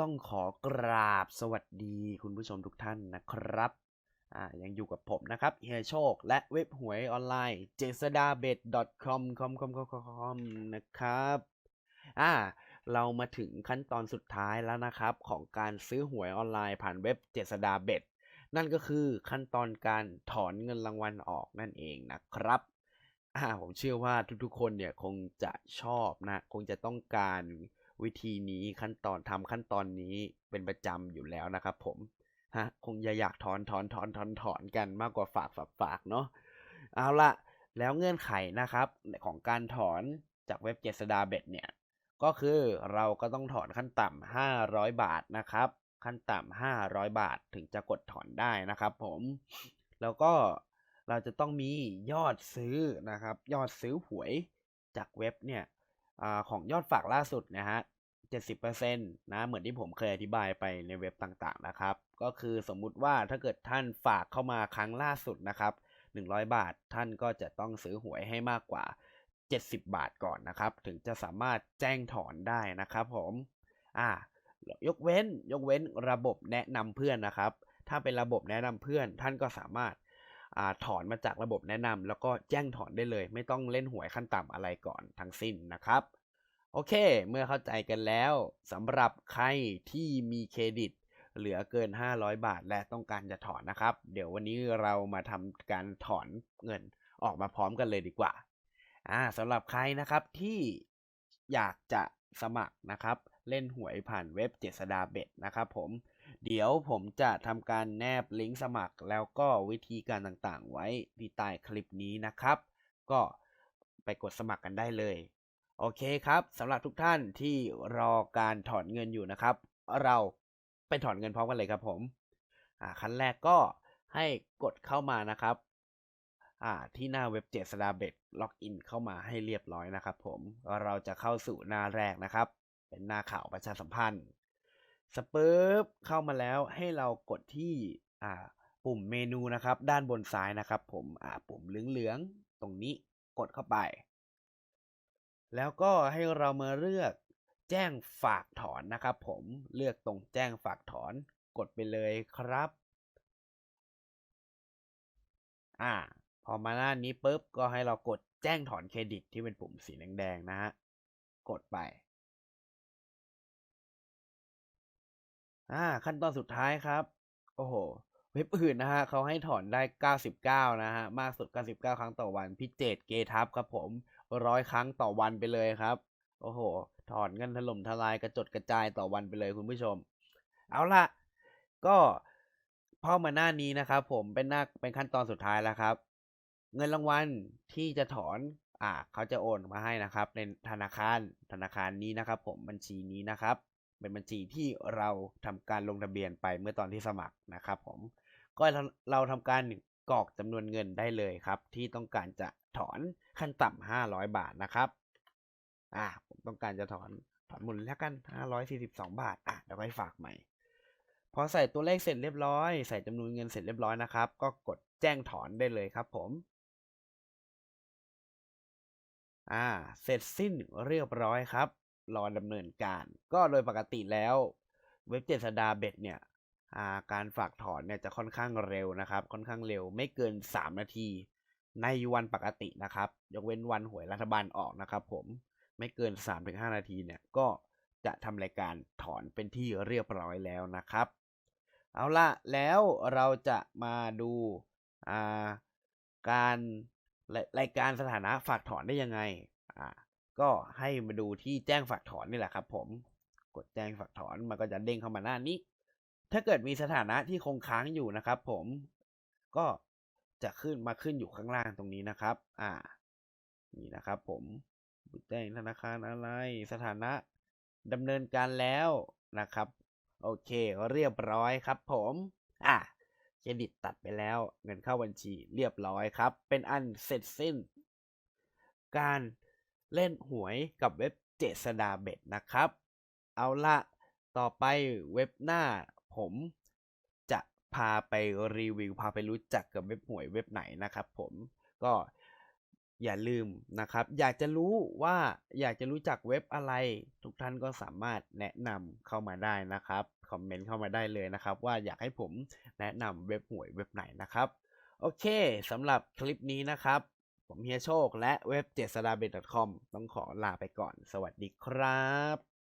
ต้องขอกราบสวัสดีคุณผู้ชมทุกท่านนะครับอ่ายังอยู่กับผมนะครับเฮียโชค และเว็บหวยออนไลน์ j s d a b e t com com com com com นะครับอ่าเรามาถึงขั้นตอนสุดท้ายแล้วนะครับ ของการซื้อหวยออนไลน์ผ่านเว็บเจษดาเบ็ดนั่นก็คือขั้นตอนการถอนเงินรางวัลออกนั่นเองนะครับอ่าผมเชื่อว่าทุกๆคนเนี่ยคงจะชอบนะ คงจะต้องการ วิธีนี้ขั้นตอนทำขั้นตอนนี้เป็นประจำอยู่แล้วนะครับผมฮะคงจะอยากถอนถอนถอนถอนถอนกันมากกว่าฝากฝากฝากเนาะเอาละแล้วเงื่อนไขนะครับของการถอนจากเว็บเจษดาเบ็ดเนี่ยก็คือเราก็ต้องถอนขั้นต่ำ500 บาทนะครับ ขั้นต่ำ500 บาทถึงจะกดถอนได้นะครับ ผมแล้วก็เราจะต้องมียอดซื้อนะครับ ยอดซื้อหวยจากเว็บเนี่ย อของยอดฝากล่าสุดนะฮะ70%นะเหมือนที่ผมเคยอธิบายไปในเว็บต่างๆนะครับ ก็คือสมมุติว่าถ้าเกิดท่านฝากเข้ามาครั้งล่าสุดนะครับ 100 บาทท่านก็จะต้องซื้อหวยให้มากกว่า 70 บาทก่อนนะครับ ถึงจะสามารถแจ้งถอนได้นะครับผมอ่ายกเว้นยกเว้นระบบแนะนำเพื่อนนะครับ ถ้าเป็นระบบแนะนำเพื่อน ท่านก็สามารถอถอนมาจากระบบแนะนำแล้วก็แจ้งถอนได้เลย ไม่ต้องเล่นหวยขั้นต่ำอะไรก่อนทั้งสิ้นนะครับ โอเค เมื่อเข้าใจกันแล้วสำหรับใครที่มีเครดิต เหลือเกิน 500 บาท และต้องการจะถอนนะครับ เดี๋ยววันนี้เรามาทำการถอนเงินออกมาพร้อมกันเลยดีกว่าอ่าสำหรับใครนะครับที่อยากจะสมัครนะครับ เล่นหวยผ่านเว็บเจษดาเบ็ดนะครับ ผม เดี๋ยวผมจะทำการแนบลิงก์สมัคร แล้วก็วิธีการต่างๆ ไว้ที่ใต้คลิปนี้นะครับ ก็ไปกดสมัครกันได้เลย โอเคครับสำหรับทุกท่านที่รอการถอนเงินอยู่นะครับ เราไปถอนเงินพร้อมกันเลยครับผมอ่าขั้นแรกก็ให้กดเข้ามานะครับอ่าที่หน้าเว็บเจษดาเบ็ดล็อกอินเข้ามาให้เรียบร้อยนะครับผมเราจะเข้าสู่หน้าแรกนะครับ เป็นหน้าข่าวประชาสัมพันธ์สปึ๊บเข้ามาแล้วให้เรากดที่อ่าปุ่มเมนูนะครับ ด้านบนซ้ายนะครับ ผมอ่าปุ่มเหลืองๆตรงนี้กดเข้าไป แล้วก็ให้เรามาเลือกแจ้งฝากถอนนะครับ ผมเลือกตรงแจ้งฝากถอนกดไปเลยครับ อ่า พอมาหน้านี้ปุ๊บก็ให้เรากดแจ้งถอนเครดิตที่เป็นปุ่มสีแดงๆนะฮะกดไปอ่าขั้นตอนสุดท้ายครับ โอ้โห เว็บอื่นนะฮะเขาให้ถอนได้ 99 นะฮะ มากสุด 99 ครั้งต่อวันพิเจตเกทับครับผม ร้อยครั้งต่อวันไปเลยครับ โอ้โห ถอนเงินถล่มทลายกระจดกระจายต่อวันไปเลยคุณผู้ชม เอาล่ะก็พอมาหน้านี้นะครับ ผมเป็นหน้าเป็นขั้นตอนสุดท้ายแล้วครับ เงินรางวัลที่จะถอนอ่าเขาจะโอนมาให้นะครับ ในธนาคารธนาคารนี้นะครับ ผมบัญชีนี้นะครับ เป็นบัญชีที่เราทำการลงทะเบียนไปเมื่อตอนที่สมัครนะครับ ผมก็เราทำการกรอกจำนวนเงินได้เลยครับ ที่ต้องการจะ ถอนขั้นต่ำห้าร้อยบาทนะครับอ่าผมต้องการจะถอนถอนหมุนแล้วกันห้าร้อยสี่สิบสองบาทอะเดี๋ยวไปฝากใหม่ พอใส่ตัวเลขเสร็จเรียบร้อย ใส่จำนวนเงินเสร็จเรียบร้อยนะครับ ก็กดแจ้งถอนได้เลยครับผมอ่าเสร็จสิ้นเรียบร้อยครับ รอดำเนินการ ก็โดยปกติแล้วเว็บเจษดาเบ็ดเนี่ยาการฝากถอนเนี่ยจะค่อนข้างเร็วนะครับ ค่อนข้างเร็วไม่เกิน 3 นาที ในวันปกตินะครับ ยกเว้นวันหวยรัฐบาลออกนะครับ ผมไม่เกิน 3-5 นาทีเนี่ยก็จะทำรายการถอนเป็นที่เรียบร้อยแล้วนะครับ เอาละแล้วเราจะมาดูการรายการสถานะฝากถอนได้ยังไงอ่าก็ให้มาดูที่แจ้งฝากถอนนี่แหละครับ ผมกดแจ้งฝากถอนมันก็จะเด้งเข้ามาหน้านี้ ถ้าเกิดมีสถานะที่คงค้างอยู่นะครับ ผมก็ จะขึ้นมาขึ้นอยู่ข้างล่างตรงนี้นะครับ อ่า นี่นะครับผมแจ้งธนาคารอะไร สถานะดำเนินการแล้วนะครับ โอเคเรียบร้อยครับผม อะเครดิตตัดไปแล้ว เงินเข้าบัญชีเรียบร้อยครับ เป็นอันเสร็จสิ้น การเล่นหวยกับเว็บเจษดาเบ็ดนะครับ เอาละต่อไปเว็บหน้าผม พาไปรีวิว พาไปรู้จักกับเว็บหวยเว็บไหนนะครับ ผมก็อย่าลืมนะครับ อยากจะรู้ว่าอยากจะรู้จักเว็บอะไร ทุกท่านก็สามารถแนะนำเข้ามาได้นะครับคอมเมนต์เข้ามาได้เลยนะครับ ว่าอยากให้ผมแนะนำเว็บหวยเว็บไหนนะครับ โอเคสำหรับคลิปนี้นะครับ ผมเฮียโชคและเว็บเจษดาเบ .com ต้องขอลาไปก่อน สวัสดีครับ